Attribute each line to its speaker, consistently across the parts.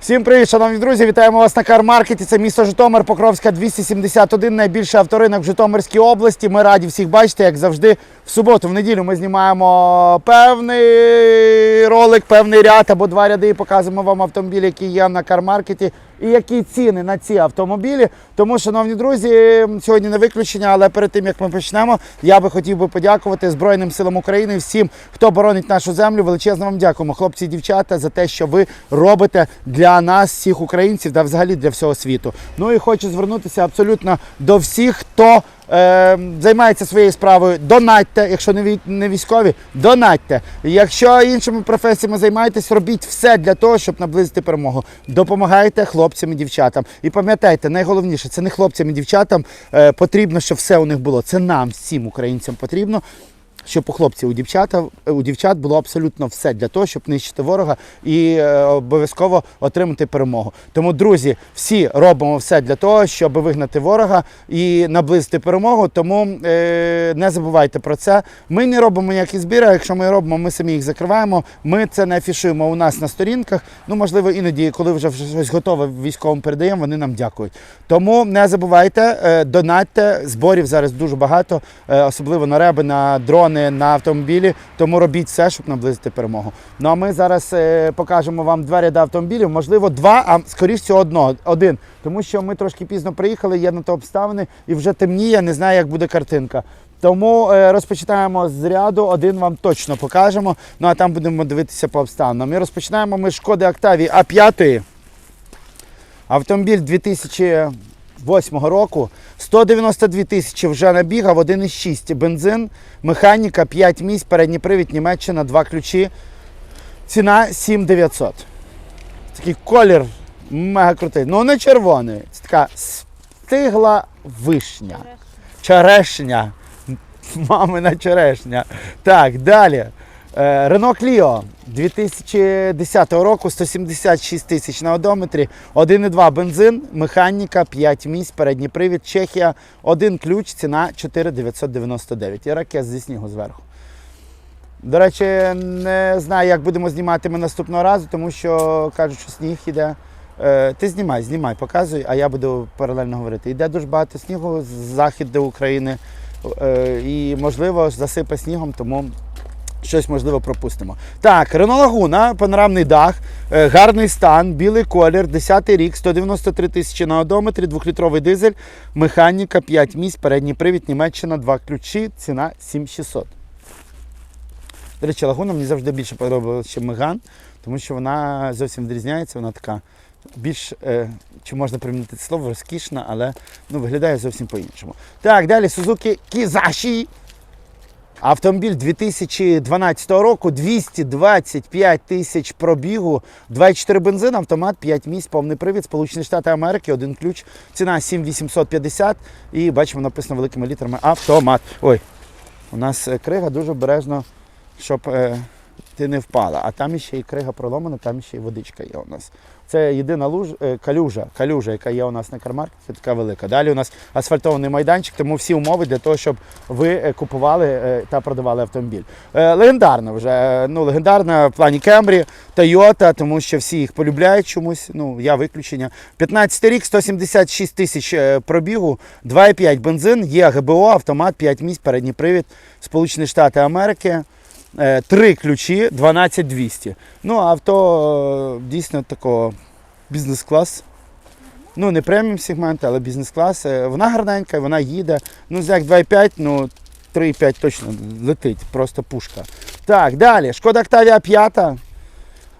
Speaker 1: Всім привіт, шановні друзі! Вітаємо вас на кармаркеті. Це місто Житомир, Покровська 271, найбільший авторинок в Житомирській області. Ми раді всіх бачити, як завжди, в суботу, в неділю ми знімаємо певний ролик, певний ряд або два ряди і показуємо вам автомобіль, які є на кармаркеті. І які ціни на ці автомобілі. Тому, шановні друзі, сьогодні не виключення, але перед тим як ми почнемо, я би хотів би подякувати Збройним силам України, всім, хто боронить нашу землю. Величезно вам дякуємо, хлопці і дівчата, за те, що ви робите для нас, всіх українців та взагалі для всього світу. Ну і хочу звернутися абсолютно до всіх, хто. Е, займається своєю справою, донатьте, якщо не вій- не військові, донатьте. Якщо іншими професіями займаєтесь, робіть все для того, щоб наблизити перемогу. Допомагайте хлопцям і дівчатам. І пам'ятайте, найголовніше, це не хлопцям і дівчатам е, потрібно, щоб все у них було. Це нам, всім українцям потрібно. Щоб у хлопців, у дівчат, у дівчат було абсолютно все для того, щоб нищити ворога і е, обов'язково отримати перемогу. Тому, друзі, всі робимо все для того, щоб вигнати ворога і наблизити перемогу. Тому е, не забувайте про це. Ми не робимо ніякі збіри. Якщо ми робимо, ми самі їх закриваємо. Ми це не афішуємо у нас на сторінках. Ну, можливо, іноді, коли вже щось готове військовим передаємо, вони нам дякують. Тому не забувайте, е, донатьте. Зборів зараз дуже багато, е, особливо на реби, на дрони, на автомобілі. Тому робіть все, щоб наблизити перемогу. Ну а ми зараз е, покажемо вам два ряди автомобілів, можливо, два, а скоріш всього одного, один. Тому що ми трошки пізно приїхали, є на то обставини, і вже темніє, не знаю, як буде картинка. Тому е, розпочинаємо з ряду, один вам точно покажемо. Ну а там будемо дивитися по обставинам. І розпочинаємо ми шкоди Октавії А5. Автомобіль 2008 року. 192 тисячі вже набігав, 1,6 бензин, механіка, 5 місць, передній привід, Німеччина, 2 ключі. Ціна 7900. Такий колір мега крутий. Ну не червоний. Це така стигла вишня. Черешня. Мамина черешня. Так, далі. Renault Clio 2010 року, 176 тисяч на одометрі, 1,2 бензин, механіка, 5 місць, передній привід, Чехія, один ключ, ціна 4,999. І ракет зі снігу зверху. До речі, не знаю, як будемо знімати ми наступного разу, тому що кажуть, що сніг іде. Е, Ти знімай, знімай, показуй, а я буду паралельно говорити. Йде дуже багато снігу з заходу України е, і, можливо, засипе снігом, тому щось можливо пропустимо. Так, Renault Laguna, панорамний дах, е, гарний стан, білий колір, 10-й рік, 193 тисячі на одометрі, 2-літровий дизель, механіка, 5 місць, передній привід, Німеччина, 2 ключі, ціна 7600. До речі, лагуна мені завжди більше подобалася, ніж Меган, тому що вона зовсім відрізняється, вона така більш, е, чи можна примінити це слово, розкішна, але ну, виглядає зовсім по-іншому. Так, далі Suzuki Kizashi. Автомобіль 2012 року, 225 тисяч пробігу, 2,4 бензин, автомат, 5 місць, повний привід, Сполучені Штати Америки, один ключ, ціна 7850 і бачимо написано великими літерами автомат. Ой, у нас е, крига дуже обережно, щоб е, ти не впала. А там ще і крига проломана, там ще і водичка є у нас. Це єдина луж, е, калюжа, калюжа, яка є у нас на кармаркеті, така велика. Далі у нас асфальтований майданчик, тому всі умови для того, щоб ви е, купували е, та продавали автомобіль. Легендарна вже, ну, легендарна в плані Кемрі, Тойота, тому що всі їх полюбляють чомусь. Ну, я виключення. 15 рік, 176 тисяч пробігу, 2,5 бензин, є ГБО, автомат, 5 місць, передній привід, Сполучені Штати Америки. Е, Три ключі, 12200. Ну, авто е, дійсно такого бізнес-клас. Ну, не преміум сегмент, але бізнес-клас. Е, Вона гарненька, вона їде. Ну, як 2,5, ну 3,5 точно летить, просто пушка. Так, далі. Шкода Октавія 5.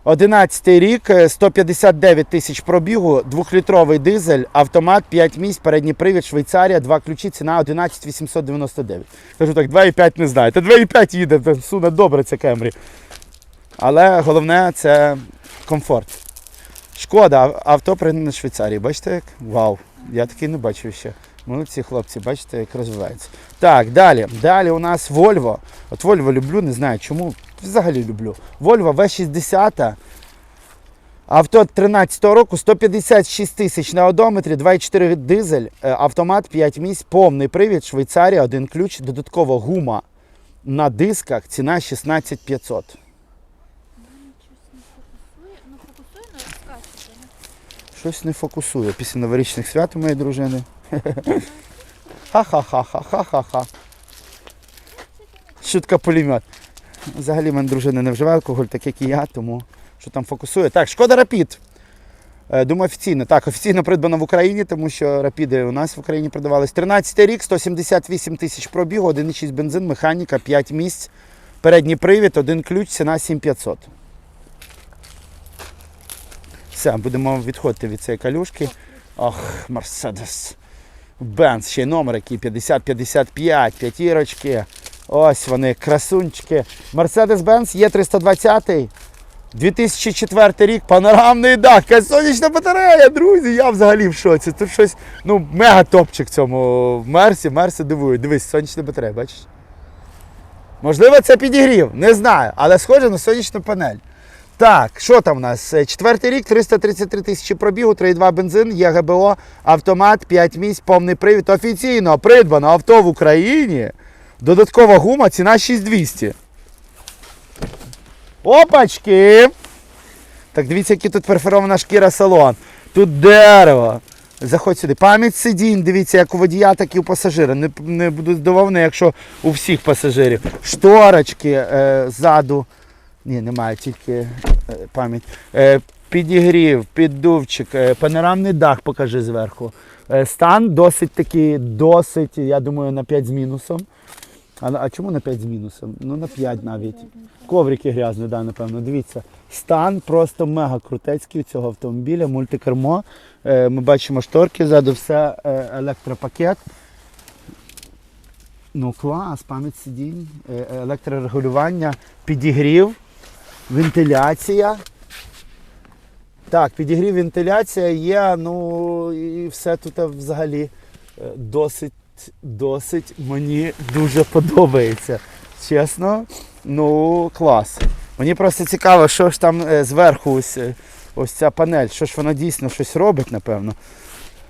Speaker 1: 11 рік, е, 159 тисяч пробігу, 2-літровий дизель, автомат, 5 місць, передній привід, Швейцарія, 2 ключі, ціна 11 899. Кажу так, 2,5 не знаю. Та 2,5 їде, суне добре це Кемрі. Але головне це комфорт. Шкода, авто в Швейцарії. Бачите як? Вау! Я такий не бачив ще. Молодці хлопці, бачите, як розвивається. Так, далі. Далі у нас Volvo. От Volvo люблю, не знаю чому. Взагалі люблю. Volvo V60. Авто 13-го року 156 тисяч на одометрі, 2,4 дизель, е, автомат 5 місць, повний привід, Швейцарія, один ключ, додаткова гума на дисках, ціна 16 500.
Speaker 2: Щось не фокусує. Ну фокусує, але бачите.
Speaker 1: Щось не фокусує після новорічних свят у моєї дружини. Ха-ха-ха-ха-ха-ха-ха. Шутка пулемет. Взагалі в мене дружина не вживає алкоголь, так як і я, тому що там фокусує. Так, шкода Рапід. Е, Думаю, офіційно. Так, офіційно придбано в Україні, тому що рапіди у нас в Україні продавались. 13 рік, 178 тисяч пробігу, 1,6 бензин, механіка, 5 місць, передній привід, один ключ, ціна 7500. Все, будемо відходити від цієї калюшки. Ох, Мерседес. Бенц, ще й номер який 50-55, п'ятірочки. Ось вони, красунчики. Мерседес-Бенц є 320 2004 рік, панорамний дах, сонячна батарея, друзі, я взагалі в шоці. Тут щось, ну, мега топчик цьому в Мерсі. Мерсі дивує. Дивись, сонячна батарея, бачиш? Можливо, це підігрів, не знаю, але схоже на сонячну панель. Так, що там у нас? Е, Четвертий рік, 333 тисячі пробігу, 3,2 бензин, є ГБО, автомат, 5 місць, повний привід. Офіційно придбано авто в Україні. Додаткова гума, ціна 6200. Опачки! Так дивіться, який тут перфорована шкіра салон. Тут дерево. Заходь сюди. Пам'ять сидінь, дивіться, як у водія, так і у пасажира. Не, не буду здивований, якщо у всіх пасажирів. Шторочки е, ззаду. Ні, немає, тільки е, пам'ять. Е, підігрів, піддувчик, е, панорамний дах покажи зверху. Е, стан досить такий, досить, я думаю, на 5 з мінусом. А, а чому на 5 з мінусом? Ну на 5 навіть. Коврики грязні, да, напевно. Дивіться. Стан просто мега крутецький у цього автомобіля, мультикермо. Е, ми бачимо шторки ззаду, все е, електропакет. Ну, клас, пам'ять сидінь, е, електрорегулювання, підігрів, вентиляція. Так, підігрів, вентиляція є, ну і все тут взагалі е, досить, досить мені дуже подобається. Чесно, ну клас. Мені просто цікаво, що ж там е, зверху ось, е, ось ця панель, що ж вона дійсно щось робить, напевно.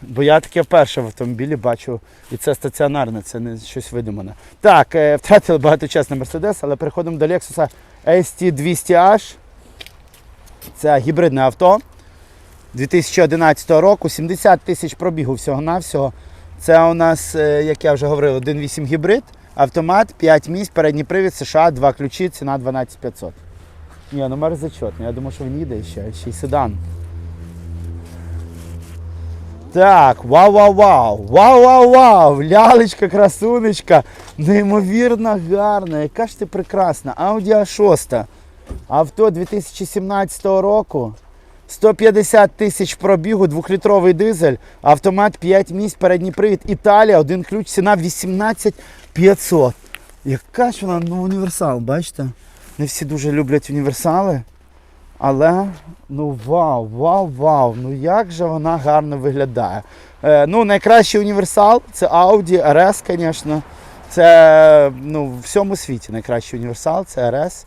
Speaker 1: Бо я таке вперше в автомобілі бачу, і це стаціонарне, це не щось видумане. Так, е, втратили багато часу на Mercedes, але переходимо до Lexus ST200H. Це гібридне авто 2011 року, 70 тисяч пробігу всього-навсього. Це у нас, е, як я вже говорив, 1.8 гібрид, автомат, 5 місць, передній привід, США, 2 ключі, ціна 12500. Ні, номер зачетний. Я думаю, що він їде ще, ще й седан. Так, вау, вау, вау, вау, вау, вау, лялечка, красунечка, неймовірно гарна, яка ж ти прекрасна. Audi A6. Авто 2017 року. 150 тисяч пробігу, двохлітровий дизель, автомат 5 місць, передній привід, Італія, один ключ, ціна 18 500. Яка ж вона, ну універсал, бачите? Не всі дуже люблять універсали. Але ну вау, вау, вау! Ну як же вона гарно виглядає. Е, ну, найкращий універсал це Audi RS, звісно. Це ну, в всьому світі найкращий універсал, це RS.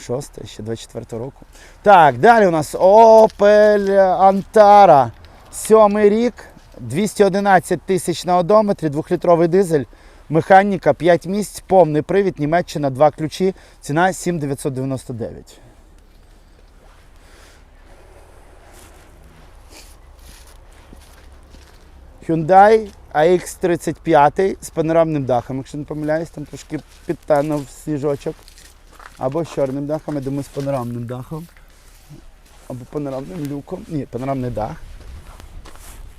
Speaker 1: 6 ще 24 року. Так, далі у нас Opel Antara. Сьомий рік, 211 тисяч на одометрі, двохлітровий дизель, механіка, 5 місць, повний привід, Німеччина, 2 ключі, ціна 7999. Hyundai AX35 з панорамним дахом, якщо не помиляюсь, там трошки підтанув сніжочок. Або з чорним дахом, я думаю, з панорамним дахом. Або панорамним люком. Ні, панорамний дах.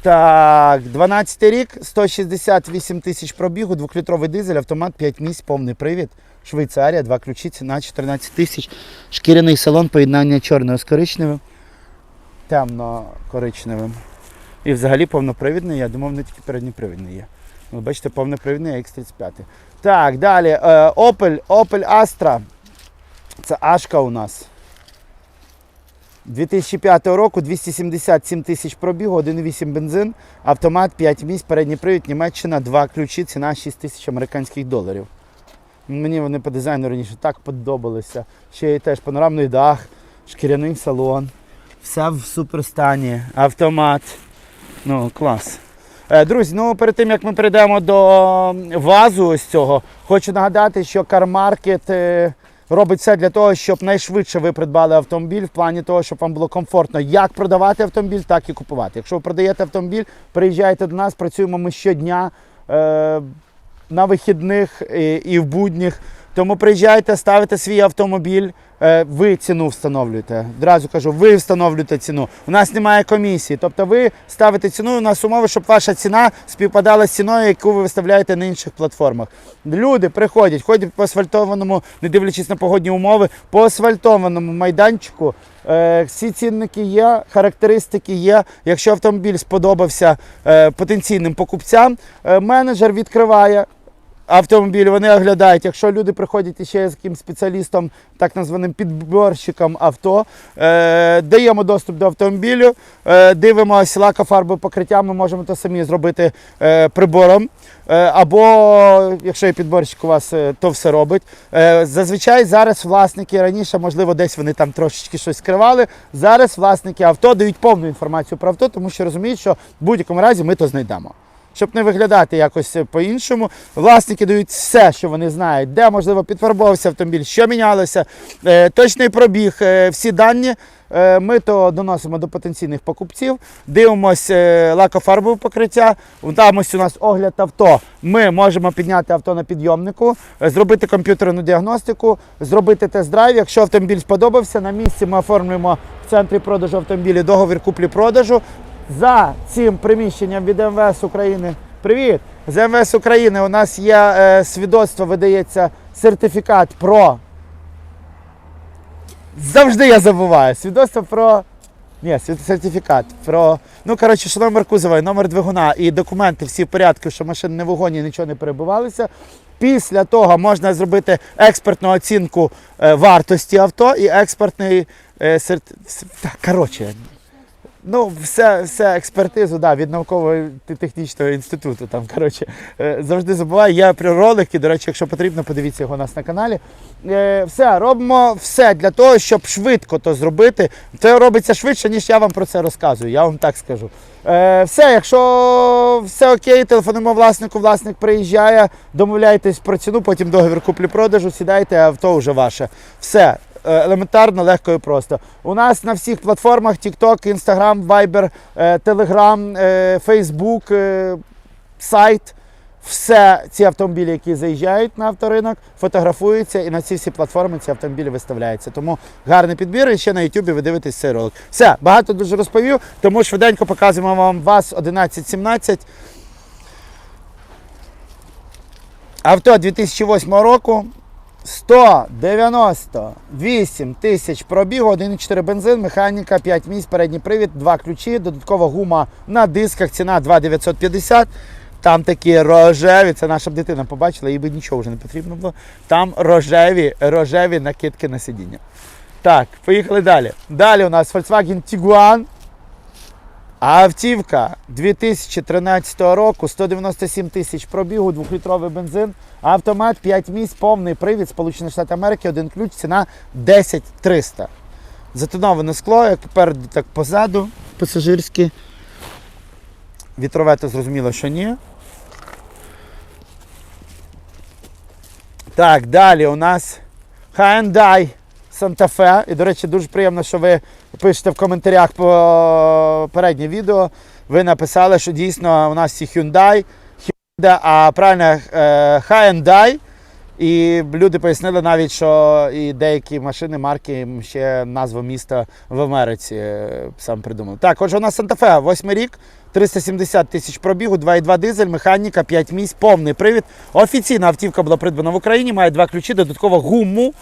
Speaker 1: Так, 12 рік, 168 тисяч пробігу, двохлітровий дизель, автомат, 5 місць, повний привід. Швейцарія, два ключі, ціна 14 тисяч. Шкіряний салон, поєднання чорного з коричневим, темно-коричневим. І взагалі повнопривідний, я думав, не тільки передньопривідний є. Ви бачите, повнопривідний X35. Так, далі. е, Opel, Opel Astra. Це Ашка у нас. 2005 року 277 тисяч пробігу, 1,8 бензин, автомат, 5 місць, передній привід, Німеччина, 2 ключі, ціна 6 тисяч американських доларів. Мені вони по дизайну раніше так подобалися. Ще й теж панорамний дах, шкіряний салон. Все в суперстані, автомат. Ну, клас. Е, Друзі, ну перед тим як ми перейдемо до вазу ось цього, хочу нагадати, що е, робить все для того, щоб найшвидше ви придбали автомобіль, в плані того, щоб вам було комфортно як продавати автомобіль, так і купувати. Якщо ви продаєте автомобіль, приїжджайте до нас, працюємо ми щодня е, на вихідних і, і в будніх. Тому приїжджайте, ставите свій автомобіль, ви ціну встановлюєте. Одразу кажу, ви встановлюєте ціну. У нас немає комісії. Тобто ви ставите ціну, у нас умови, щоб ваша ціна співпадала з ціною, яку ви виставляєте на інших платформах. Люди приходять, ходять по асфальтованому, не дивлячись на погодні умови, по асфальтованому майданчику. Е, Всі цінники є, характеристики є. Якщо автомобіль сподобався е, потенційним покупцям, е, менеджер відкриває автомобіль, вони оглядають. Якщо люди приходять ще з якимсь спеціалістом, так названим підборщиком авто, е, даємо доступ до автомобілю, е, дивимося лакофарбове покриття, ми можемо це самі зробити е, прибором. Е, або, якщо є підборщик у вас, е, то все робить. Е, зазвичай зараз власники раніше, можливо, десь вони там трошечки щось скривали. Зараз власники авто дають повну інформацію про авто, тому що розуміють, що в будь-якому разі ми то знайдемо щоб не виглядати якось по-іншому. Власники дають все, що вони знають, де можливо підфарбовувався автомобіль, що мінялося, е, точний пробіг, е, всі дані. Е, Ми то доносимо до потенційних покупців, дивимося лакофарбове покриття. Там ось у нас огляд авто. Ми можемо підняти авто на підйомнику, зробити комп'ютерну діагностику, зробити тест-драйв. Якщо автомобіль сподобався, на місці ми оформлюємо в центрі продажу автомобілів договір куплі-продажу. За цим приміщенням від МВС України. Привіт! З МВС України у нас є е, свідоцтво, видається сертифікат про. Завжди я забуваю. Свідоцтво про. Ні, сертифікат про. Ну, коротше, що номер кузова, номер двигуна і документи всі в порядку, що машини не в вогоні, нічого не перебувалися. Після того можна зробити експертну оцінку е, вартості авто і експертний е, серт... Коротше, Ну, все, все експертизу да, від науково-технічного інституту. Там, коротше, е, завжди забуваю. Є при ролики, до речі, якщо потрібно, подивіться його у нас на каналі. Е, Все, робимо все для того, щоб швидко то зробити. Це робиться швидше, ніж я вам про це розказую, я вам так скажу. Е, Все, якщо все окей, телефонуємо власнику, власник приїжджає, домовляйтесь про ціну, потім договір куплі-продажу, сідайте, авто вже ваше. Все. Е, елементарно, легко і просто. У нас на всіх платформах TikTok, Instagram, Viber, е, Telegram, е, Facebook, сайт. Все ці автомобілі, які заїжджають на авторинок, фотографуються і на ці всі платформи ці автомобілі виставляються. Тому гарний підбір і ще на YouTube ви дивитесь цей ролик. Все, багато дуже розповів, тому швиденько показуємо вам ВАЗ 1117. Авто 2008 року. 198 тисяч пробігу, 1,4 бензин, механіка, 5 місць, передній привід, 2 ключі, додаткова гума на дисках, ціна 2,950. Там такі рожеві, це наша б дитина побачила, їй би нічого вже не потрібно було. Там рожеві, рожеві накидки на сидіння. Так, поїхали далі. Далі у нас Volkswagen Tiguan. Автівка 2013 року, 197 тисяч пробігу, 2-літровий бензин, автомат, 5 місць, повний привід, Сполучені Штати Америки, один ключ, ціна 10 300. Затоноване скло, як попереду, так позаду, пасажирське. Вітрове, то зрозуміло, що ні. Так, далі у нас Hyundai Fe. І, до речі, дуже приємно, що ви пишете в коментарях по переднє відео. Ви написали, що дійсно у нас всі Hyundai, Hyundai а правильно е, Hyundai. І люди пояснили навіть, що і деякі машини марки ще назву міста в Америці е, сам придумав. Так, отже, у нас Fe, 8 рік, 370 тисяч пробігу, 2,2 дизель, механіка, 5 місць, повний привід. Офіційна автівка була придбана в Україні, має два ключі, додатково гуму,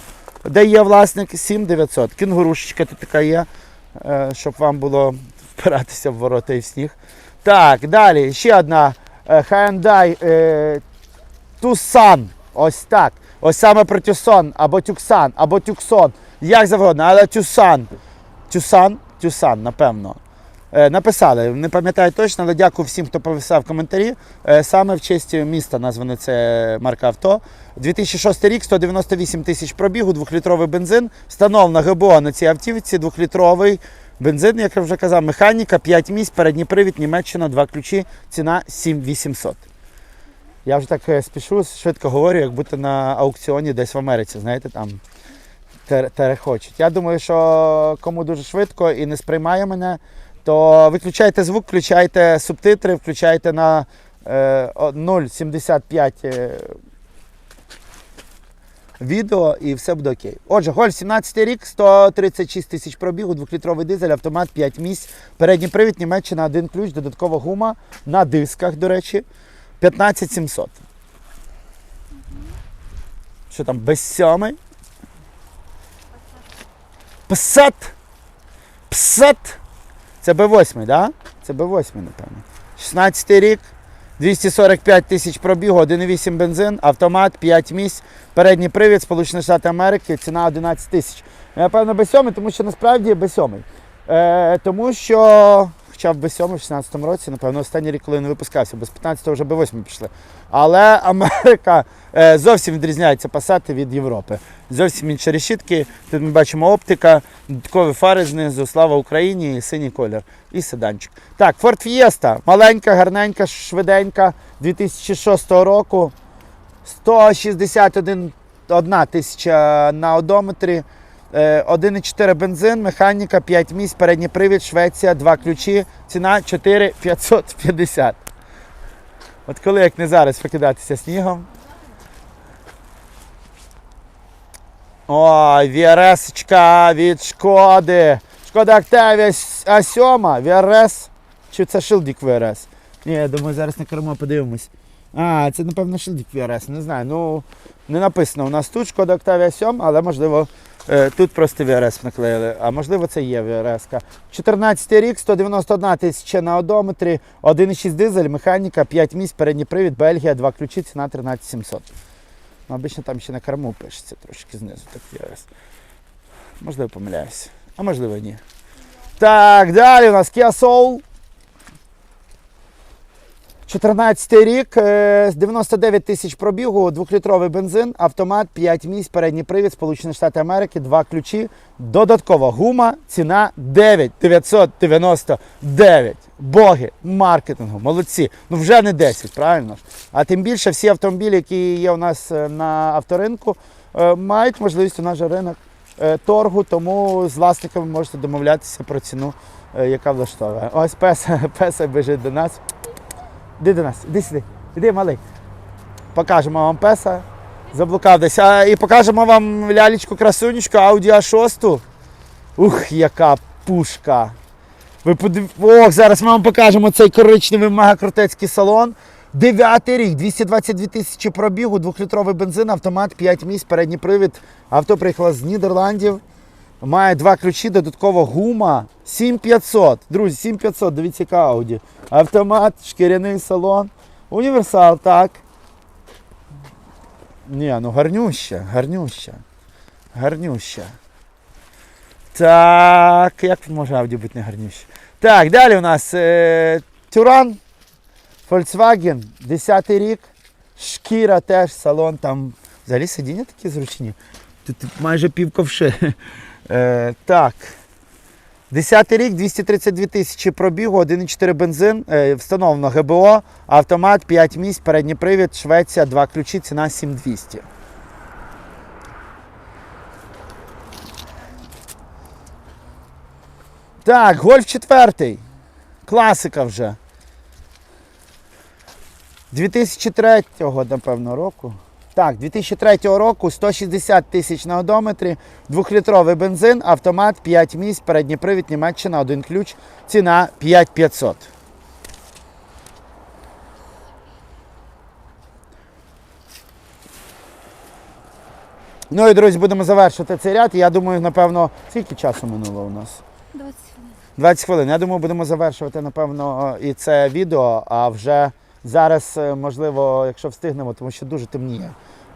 Speaker 1: де є власник 7900. Кінгурушечка тут така є, е, щоб вам було впиратися в ворота і в сніг. Так, далі ще одна е, Hyundai е, Tucson. Ось так. Ось саме про Тюсон або Тюксан, або Тюксон. Як завгодно, але Тюсан. Тюсан, Тюсан, напевно. Е, Написали, не пам'ятаю точно, але дякую всім, хто написав коментарі. Е, Саме в честь міста названа це марка авто. 2006 рік, 198 тисяч пробігу, 2-літровий бензин. Встановлена ГБО на цій автівці, 2-літровий бензин, як я вже казав, механіка, 5 місць, передній привід, Німеччина, 2 ключі, ціна 7800. Я вже так е, спішу, швидко говорю, як будто на аукціоні десь в Америці, знаєте, там терехочуть. Я думаю, що кому дуже швидко і не сприймає мене, то виключайте звук, включайте субтитри, включайте на е, 0,75 е, відео і все буде окей. Отже, Голь 17 рік, 136 тисяч пробігу, 2-літровий дизель, автомат 5 місць, передній привід, Німеччина, один ключ, додаткова гума на дисках, до речі, 15 700. Що там, без сьомий? Псат! Псат! Це Б8. Да? Це Б8, напевно. 16 рік, 245 тисяч пробігу, 1,8 бензин, автомат, 5 місць, передній привід, Сполучені Штати Америки, ціна 11 тисяч. Напевно, Б7, тому що насправді Б7. Е, тому що, хоча в Б7 в 16-му році, напевно, останній рік, коли не випускався, бо з 15-го вже Б8 пішли. Але Америка е, зовсім відрізняється пасати від Європи. Зовсім інші решітки. Тут ми бачимо оптика, додаткові фари знизу, слава Україні, синій колір. І седанчик. Так, Ford Fiesta. Маленька, гарненька, швиденька 2006 року. 161 тисяча на одометрі. Е, 1,4 бензин, механіка, 5 місць, передній привід, Швеція, 2 ключі, ціна 4550. От коли як не зараз покидатися снігом. Ой, VRS-очка від шкоди. Шкода Octavia А7, VRS. Чи це шилдік VRS? Ні, я думаю, зараз на кермо подивимось. А, це, напевно, шилдік VRS, не знаю. Ну, не написано у нас тут Шкода Octavia 7, але можливо е, тут просто VRS наклеїли, а можливо це є VRS. 14 рік, 191 тисяча на одометрі, 1,6 дизель, механіка, 5 місць, передній привід, Бельгія, 2 ключі, ціна 13 700. Ну, обично там ще на корму пишеться трошки знизу, так VRS. Можливо, помиляюся, а можливо ні. Так, далі у нас Kia Soul. 14 рік, е, з 99 тисяч пробігу, 2-літровий бензин, автомат, 5 місць, передній привід, Сполучені Штати Америки, 2 ключі, додаткова гума, ціна 9 999. Боги маркетингу, молодці. Ну вже не 10, правильно? А тим більше всі автомобілі, які є у нас е, на авторинку, е, мають можливість у нас же ринок торгу, тому з власниками можете домовлятися про ціну, яка влаштовує. Ось песа, песа біжить до нас. Іди до нас, іди сюди, іди малий. Покажемо вам песа. Заблукав. А, і покажемо вам лялечку красунечку Audi A6. Ух, яка пушка. Ви подив... Ох, зараз ми вам покажемо цей коричневий мегакрутецький салон. Дев'ятий рік, 222 тисячі пробігу, 2-літровий бензин, автомат, 5 місць, передній привід. Авто приїхало з Нідерландів. Має два ключі, додаткова гума. 7500. Друзі, 7500, дивіться, яка Audi. Автомат, шкіряний салон. Універсал, так. Ні, ну гарнюща, гарнюща. Гарнюща. Так, як може Audi бути не гарнюща? Так, далі у нас е, Тюран, Volkswagen, 10 рік. Шкіра теж, салон там. Взагалі сидіння такі зручні. Тут майже пів ковши. Е, так. 10 рік, 232 тисячі пробігу, 1,4 бензин, е, встановлено ГБО, автомат, 5 місць, передній привід, Швеція, 2 ключі, ціна 7200. Так, гольф четвертий. Класика вже. 2003-го, напевно, року. Так, 2003 року 160 тисяч на одометрі, 2-літровий бензин, автомат, 5 місць, передній привід, Німеччина, один ключ, ціна 5500. Ну і друзі, будемо завершувати цей ряд. Я думаю, напевно, скільки часу минуло у нас?
Speaker 2: 20 хвилин.
Speaker 1: 20 хвилин. Я думаю, будемо завершувати, напевно, і це відео, а вже зараз, е, можливо, якщо встигнемо, тому що дуже темніє.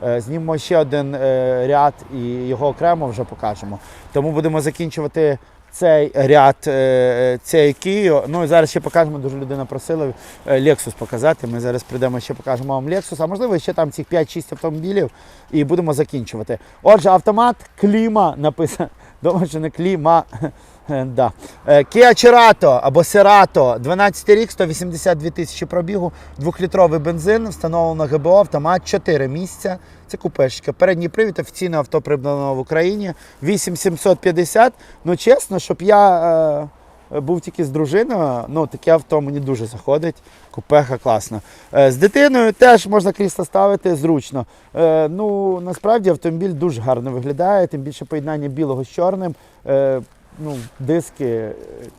Speaker 1: е, Знімемо ще один е, ряд і його окремо вже покажемо. Тому будемо закінчувати цей ряд цієї Kia. Ну і зараз ще покажемо, дуже людина просила Lexus показати. Ми зараз прийдемо ще покажемо вам Lexus, а можливо ще там цих 5-6 автомобілів і будемо закінчувати. Отже, автомат кліма написано. Думаю, що не кліма. Е, Да. Е, Kia Cerato або Cerato, 12 рік, 182 тисячі пробігу, 2-літровий бензин, встановлено ГБО, автомат, 4 місця. Це купешка. Передній привід, офіційне авто придбано в Україні. 8750. Ну, чесно, щоб я е, був тільки з дружиною, ну таке авто мені дуже заходить. Купеха класно. Е, з дитиною теж можна крісло ставити зручно. Е, ну, насправді автомобіль дуже гарно виглядає, тим більше поєднання білого з чорним. Е, ну, диски, е,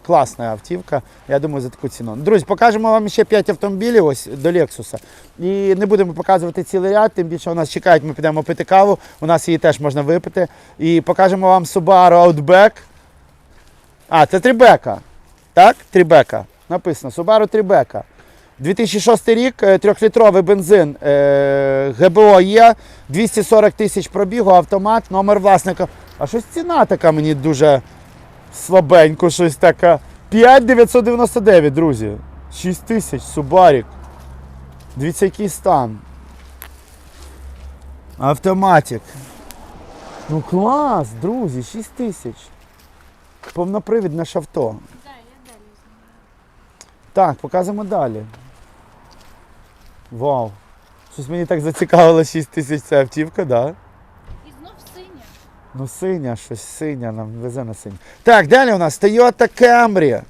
Speaker 1: класна автівка. Я думаю, за таку ціну. Друзі, покажемо вам ще 5 автомобілів ось до Лексуса. І не будемо показувати цілий ряд, тим більше у нас чекають, ми підемо пити каву. У нас її теж можна випити. І покажемо вам Subaru Outback. А, це Трибека. Так? Трибека. Написано Subaru Трибека. 2006 рік, е, трьохлітровий бензин, е, ГБО є, 240 тисяч пробігу, автомат, номер власника. А щось ціна така мені дуже слабенько, щось така. 5999, друзі. 6 тисяч, Субарік. Дивіться, який стан. Автоматик. Ну клас, друзі, 6 тисяч. Повнопривідне ж авто. Так, показуємо далі. Вау. Щось мені так зацікавило 6 тисяч ця автівка, так? Да? Ну, синя, щось синя, нам везе на синя. Так, далі у нас Toyota Camry.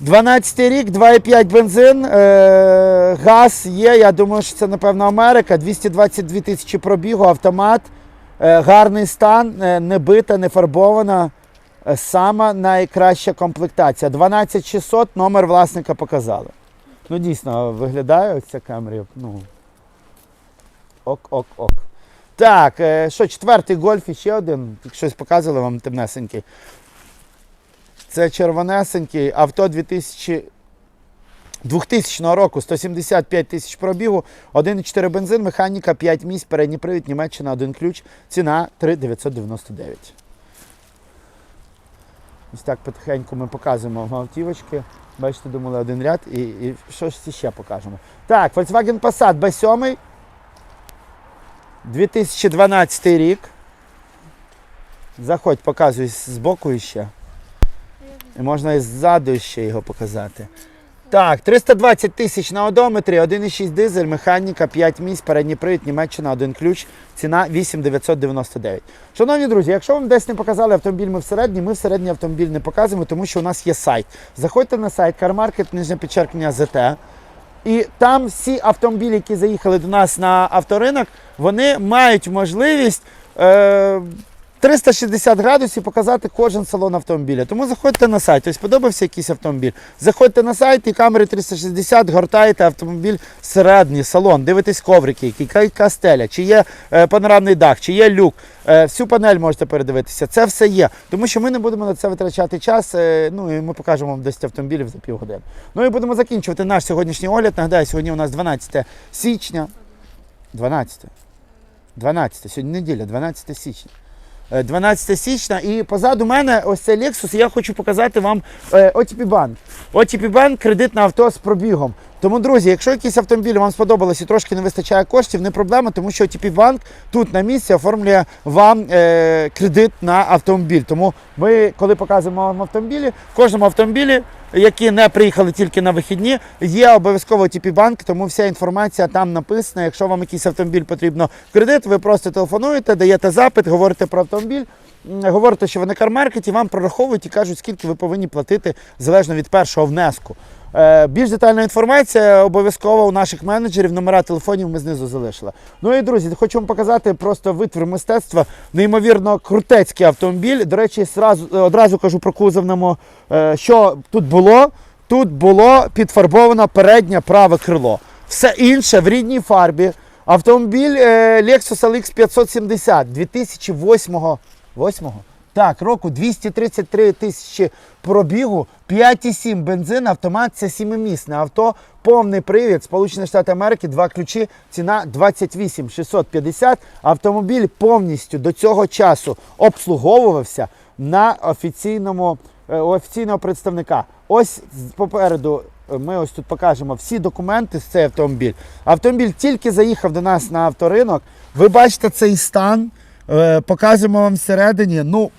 Speaker 1: 12 рік, 2,5 бензин, е, газ є. Я думаю, що це, напевно, Америка. 222 тисячі пробігу, автомат, е, гарний стан, е, не бита, не фарбована. Е, Сама найкраща комплектація. 12600, номер власника показали. Ну, дійсно, виглядає ось ця. Ну, ок-ок-ок. Так, е, що, четвертий гольф ще один. Щось показували вам темнесенький. Це червонесенький авто 2000, 2000 року, 175 тисяч пробігу, 1,4 бензин, механіка, 5 місць, передній привід, Німеччина, один ключ, ціна 3,999. Ось так потихеньку ми показуємо автівочки. Бачите, думали один ряд і, і що ж ще покажемо. Так, Volkswagen Passat B7. 2012 рік. Заходь, показуй з боку іще. І можна і ззаду ще його показати. Так, 320 тисяч на одометрі, 1,6 дизель, механіка, 5 місць, передній привід, Німеччина, один ключ, ціна 8,999. Шановні друзі, якщо вам десь не показали автомобіль, ми всередині, ми всередині автомобіль не показуємо, тому що у нас є сайт. Заходьте на сайт CarMarket, нижнє підчеркнення ЗТ. І там всі автомобілі, які заїхали до нас на авторинок, вони мають можливість е, 360 градусів показати кожен салон автомобіля. Тому заходьте на сайт. Ось подобався якийсь автомобіль. Заходьте на сайт і камери 360 гортаєте автомобіль середній салон, дивитесь коврики, яка стеля, чи є е, панорамний дах, чи є люк. Е, всю панель можете передивитися. Це все є. Тому що ми не будемо на це витрачати час. е, ну і ми покажемо вам 10 автомобілів за півгодини. Ну і будемо закінчувати наш сьогоднішній огляд. Нагадаю, сьогодні у нас 12 січня. 12. 12. Сьогодні неділя, 12 січня. Е, 12 січня, і позаду мене ось цей Lexus, я хочу показати вам е, OTP Bank. OTP Bank – кредитне авто з пробігом. Тому, друзі, якщо якийсь автомобіль вам сподобалось і трошки не вистачає коштів, не проблема, тому що OTP Bank тут на місці оформлює вам е, кредит на автомобіль. Тому ми, коли показуємо вам автомобілі, в кожному автомобілі, які не приїхали тільки на вихідні, є обов'язково ТІПІ-банк, тому вся інформація там написана. Якщо вам якийсь автомобіль потрібно кредит, ви просто телефонуєте, даєте запит, говорите про автомобіль. Говорите, що ви на кармаркеті, вам прораховують і кажуть, скільки ви повинні платити залежно від першого внеску. Е, Більш детальна інформація обов'язково у наших менеджерів, номера телефонів ми знизу залишили. Ну і друзі, хочу вам показати просто витвір мистецтва, неймовірно крутецький автомобіль. До речі, зразу, одразу кажу про кузовному, е, що тут було. Тут було підфарбовано переднє праве крило. Все інше в рідній фарбі. Автомобіль е, Lexus LX 570 2008 8 так, року 233 тисячі пробігу, 5,7 бензин, автомат це 7-місне авто, повний привід, Сполучені Штати Америки, два ключі, ціна 28 650. Автомобіль повністю до цього часу обслуговувався на офіційному е, офіційного представника. Ось попереду е, ми ось тут покажемо всі документи з цей автомобіль. Автомобіль тільки заїхав до нас на авторинок. Ви бачите цей стан. Е, Показуємо вам всередині. Ну,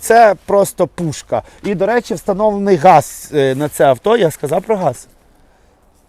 Speaker 1: Це просто пушка. І, до речі, встановлений газ е, на це авто. Я сказав про газ.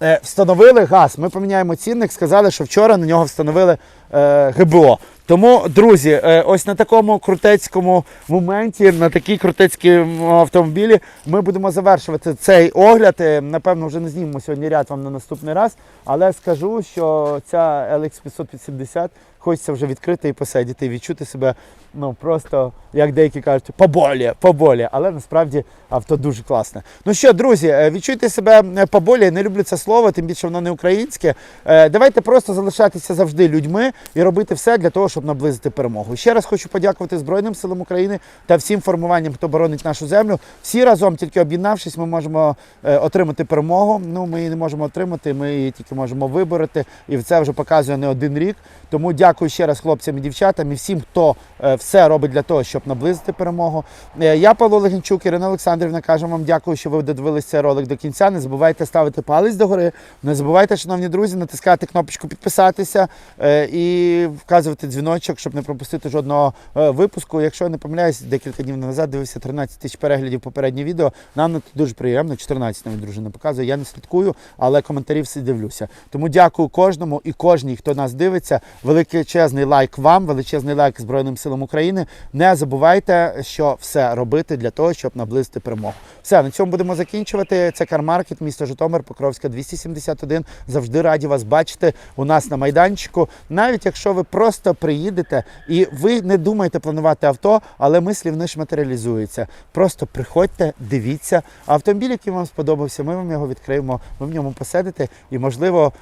Speaker 1: Е, Встановили газ. Ми поміняємо цінник, сказали, що вчора на нього встановили ГБО. Тому, друзі, е, ось на такому крутецькому моменті, на такій крутецькому автомобілі, ми будемо завершувати цей огляд. Е, Напевно, вже не знімемо сьогодні ряд вам на наступний раз, але скажу, що ця LX 570 хочеться вже відкрити і посидіти, і відчути себе ну просто, як деякі кажуть, поболі, поболі. Але насправді авто дуже класне. Ну що, друзі, е, відчуйте себе е, поболі. Не люблю це слово, тим більше воно не українське. Е, Давайте просто залишатися завжди людьми і робити все для того, щоб наблизити перемогу. Ще раз хочу подякувати Збройним силам України та всім формуванням, хто боронить нашу землю. Всі разом, тільки об'єднавшись, ми можемо е, отримати перемогу. Ну, ми її не можемо отримати, ми її тільки можемо вибороти. І це вже показує не один рік. Тому дякую ще раз хлопцям і дівчатам і всім, хто е, все робить для того, щоб наблизити перемогу. Е, Я Павло Легенчук, Ірина Олександрівна, кажемо вам дякую, що ви додивилися цей ролик до кінця. Не забувайте ставити палець догори. Не забувайте, шановні друзі, натискати кнопочку підписатися е, і вказувати дзвіночок, щоб не пропустити жодного е, випуску. Якщо я не помиляюсь, декілька днів назад дивився 13 тисяч переглядів попереднє відео. Нам на дуже приємно, 14 навіть дружина показує. Я не слідкую, але коментарі всі дивлюся. Тому дякую кожному і кожній, хто нас дивиться. Величезний лайк вам, величезний лайк Збройним силам України. Не забувайте, що все робити для того, щоб наблизити перемогу. Все, на цьому будемо закінчувати. Це Кармаркет, місто Житомир, Покровська 271. Завжди раді вас бачити у нас на майданчику. Навіть якщо ви просто приїдете і ви не думаєте планувати авто, але мислі в ж матеріалізуються. Просто приходьте, дивіться. Автомобіль, який вам сподобався, ми вам його відкриємо, ви в ньому посидите. І, можливо,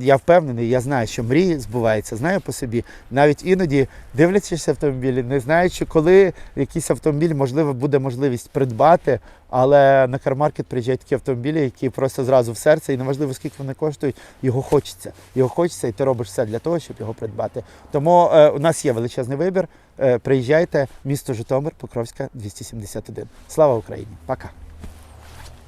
Speaker 1: я впевнений, я знаю, що мрії збуваються, знаю по собі. Навіть іноді дивлячись автомобілі, не знаючи, коли якийсь автомобіль, можливо, буде можливість придбати. Але на кармаркет приїжджають такі автомобілі, які просто зразу в серце, і неважливо, скільки вони коштують, його хочеться. Його хочеться, і ти робиш все для того, щоб його придбати. Тому е, у нас є величезний вибір. Е, приїжджайте, місто Житомир, Покровська 271. Слава Україні! Пока!